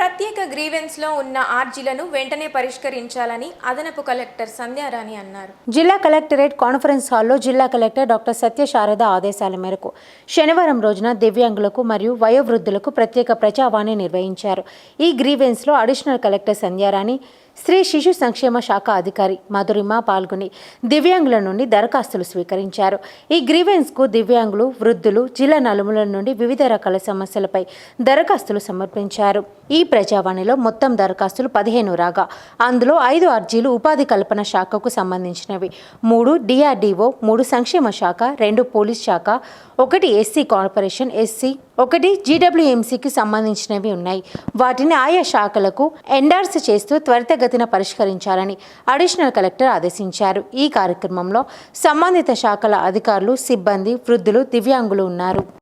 ప్రత్యేక గ్రీవెన్స్లో ఉన్న ఆర్జీలను వెంటనే పరిష్కరించాలని అదనపు కలెక్టర్ సంధ్యారాణి అన్నారు. జిల్లా కలెక్టరేట్ కాన్ఫరెన్స్ హాల్లో జిల్లా కలెక్టర్ డాక్టర్ సత్యశారద ఆదేశాల మేరకు శనివారం రోజున దివ్యాంగులకు మరియు వయోవృద్ధులకు ప్రత్యేక ప్రజావాణి నిర్వహించారు. ఈ గ్రీవెన్స్లో అడిషనల్ కలెక్టర్ సంధ్యారాణి స్త్రీ శిశు సంక్షేమ శాఖ అధికారి మధురిమ పాల్గొని దివ్యాంగుల నుండి దరఖాస్తులు స్వీకరించారు. ఈ గ్రీవెన్స్కు దివ్యాంగులు వృద్ధులు జిల్లా నలుముల నుండి వివిధ రకాల సమస్యలపై దరఖాస్తులు సమర్పించారు. ఈ ప్రజావాణిలో మొత్తం దరఖాస్తులు పదిహేను రాగా. అందులో ఐదు అర్జీలు ఉపాధి కల్పన శాఖకు సంబంధించినవి. మూడు డిఆర్డీఓ మూడు సంక్షేమ శాఖ రెండు పోలీస్ శాఖ ఒకటి ఎస్సీ కార్పొరేషన్ ఎస్సీ ఒకటి జీడబ్ల్యూఎంసీకి సంబంధించినవి ఉన్నాయి. వాటిని ఆయా శాఖలకు ఎండార్స్ చేస్తూ త్వరితగతిన పరిష్కరించాలని అడిషనల్ కలెక్టర్ ఆదేశించారు. ఈ కార్యక్రమంలో సంబంధిత శాఖల అధికారులు సిబ్బంది వృద్ధులు దివ్యాంగులు ఉన్నారు.